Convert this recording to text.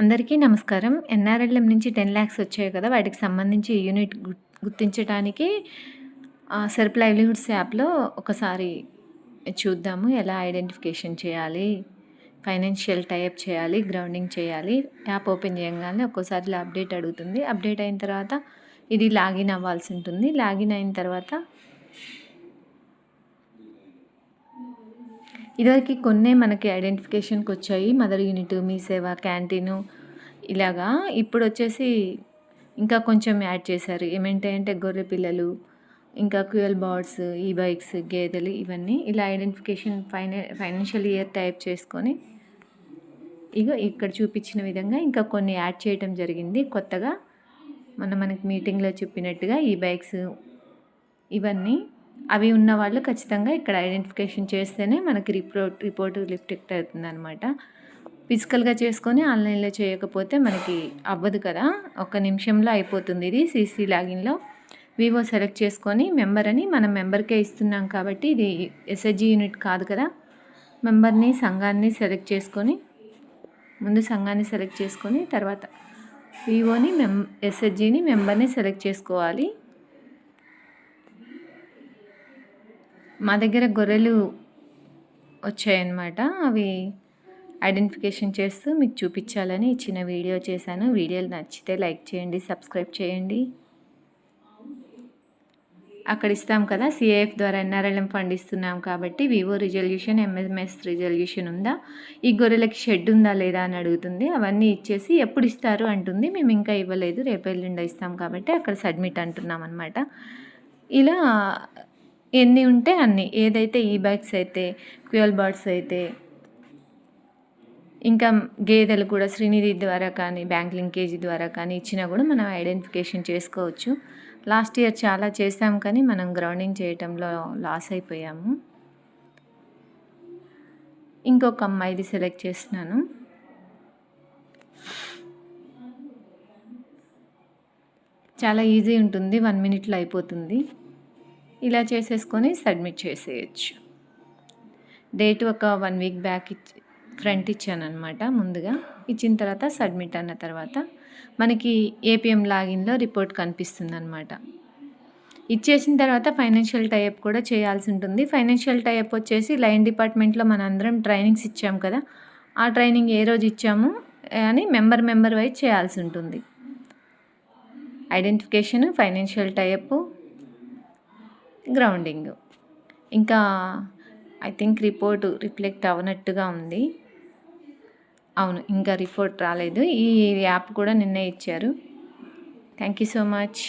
అందరికీ నమస్కారం. ఎన్ఆర్ఎల్ఎం నుంచి టెన్ ల్యాక్స్ వచ్చాయి కదా వాటికి సంబంధించి యూనిట్ గుర్తించడానికి సెర్ప్ లైవ్లీహుడ్స్ యాప్లో ఒకసారి చూద్దాము. ఎలా ఐడెంటిఫికేషన్ చేయాలి ఫైనాన్షియల్ టైప్ చేయాలి గ్రౌండింగ్ చేయాలి యాప్ ఓపెన్ చేయగానే ఒక్కోసారి అప్డేట్ అడుగుతుంది. అప్డేట్ అయిన తర్వాత ఇది లాగిన్ అవ్వాల్సి ఉంటుంది. లాగిన్ అయిన తర్వాత ఇదివరకు కొన్నే మనకి ఐడెంటిఫికేషన్కి వచ్చాయి. మదర్ యూనిట్ మీ సేవ క్యాంటీను ఇలాగా. ఇప్పుడు వచ్చేసి ఇంకా కొంచెం యాడ్ చేశారు. ఏమేంటంటే గొర్రె పిల్లలు ఇంకా క్యూఎల్ బార్డ్స్ ఈ బైక్స్ గేదెలు ఇవన్నీ ఇలా ఐడెంటిఫికేషన్ ఫైనా ఫైనాన్షియల్ ఇయర్ టైప్ చేసుకొని ఇక ఇక్కడ చూపించిన విధంగా ఇంకా కొన్ని యాడ్ చేయటం జరిగింది. కొత్తగా మొన్న మనకి మీటింగ్లో చెప్పినట్టుగా ఈ బైక్స్ ఇవన్నీ అవి ఉన్న వాళ్ళు ఖచ్చితంగా ఇక్కడ ఐడెంటిఫికేషన్ చేస్తేనే మనకి రిపోర్ట్ రిపోర్ట్ లిఫ్టెక్ట్ అవుతుంది అనమాట ఫిజికల్గా చేసుకొని ఆన్లైన్లో చేయకపోతే మనకి అవ్వదు కదా. ఒక నిమిషంలో అయిపోతుంది ఇది సీసీ లాగిన్లో. వివో సెలెక్ట్ చేసుకొని మెంబర్ అని మనం మెంబర్కే ఇస్తున్నాం కాబట్టి ఇది ఎస్హెచ్జి యూనిట్ కాదు కదా. మెంబర్ని సంఘాన్ని సెలెక్ట్ చేసుకొని ముందు సంఘాన్ని సెలెక్ట్ చేసుకొని తర్వాత వివోని మెం ఎస్హెచ్జిని మెంబర్ని సెలెక్ట్ చేసుకోవాలి. మా దగ్గర గొర్రెలు వచ్చాయన్నమాట. అవి ఐడెంటిఫికేషన్ చేస్తూ మీకు చూపించాలని చిన్న వీడియో చేశాను. వీడియోలు నచ్చితే లైక్ చేయండి సబ్స్క్రైబ్ చేయండి. అక్కడ ఇస్తాం కదా సిఐఎఫ్ ద్వారా ఎన్ఆర్ఎల్ఎం ఫండ్ ఇస్తున్నాం కాబట్టి వివో రిజల్యూషన్ ఎంఎంఎస్ రిజల్యూషన్ ఉందా? ఈ గొర్రెలకి షెడ్ ఉందా లేదా అని అడుగుతుంది. అవన్నీ ఇచ్చేసి ఎప్పుడు ఇస్తారు అంటుంది. మేము ఇంకా ఇవ్వలేదు. రేపు ఎల్లుండ ఇస్తాం కాబట్టి అక్కడ సబ్మిట్ అంటున్నాం అనమాట ఇలా ఎన్ని ఉంటే అన్ని. ఏదైతే ఈ బైక్స్ అయితే క్యూఎల్ బర్డ్స్ అయితే ఇంకా గేదెలు కూడా శ్రీనిధి ద్వారా కానీ బ్యాంక్ లింకేజీ ద్వారా కానీ ఇచ్చినా కూడా మనం ఐడెంటిఫికేషన్ చేసుకోవచ్చు. లాస్ట్ ఇయర్ చాలా చేసాం కానీ మనం గ్రౌండింగ్ చేయటంలో లాస్ అయిపోయాము. ఇంకొక అమ్మాయిది సెలెక్ట్ చేస్తున్నాను. చాలా ఈజీ ఉంటుంది. వన్ మినిట్లో అయిపోతుంది. ఇలా చేసేసుకొని సబ్మిట్ చేసేయచ్చు. డేట్ ఒక వన్ వీక్ బ్యాక్ ఇచ్చి ఫ్రంట్ ఇచ్చాను అనమాట ముందుగా. ఇచ్చిన తర్వాత సబ్మిట్ అన్న తర్వాత మనకి ఏపీఎం లాగిన్లో రిపోర్ట్ కనిపిస్తుంది అనమాట ఇచ్చేసిన తర్వాత ఫైనాన్షియల్ టైప్ కూడా చేయాల్సి ఉంటుంది. ఫైనాన్షియల్ టైప్ వచ్చేసి లైన్ డిపార్ట్మెంట్లో మన అందరం ట్రైనింగ్స్ ఇచ్చాము కదా. ఆ ట్రైనింగ్ ఏ రోజు ఇచ్చాము అని మెంబర్ మెంబర్ వైజ్ చేయాల్సి ఉంటుంది. Identification financial type grounding. ఇంకా ఐ థింక్ రిపోర్ట్ రిఫ్లెక్ట్ అవనట్టుగా ఉంది. అవును ఇంకా రిపోర్ట్ రాలేదు. ఈ యాప్ కూడా నిన్నే ఇచ్చారు. Thank you so much.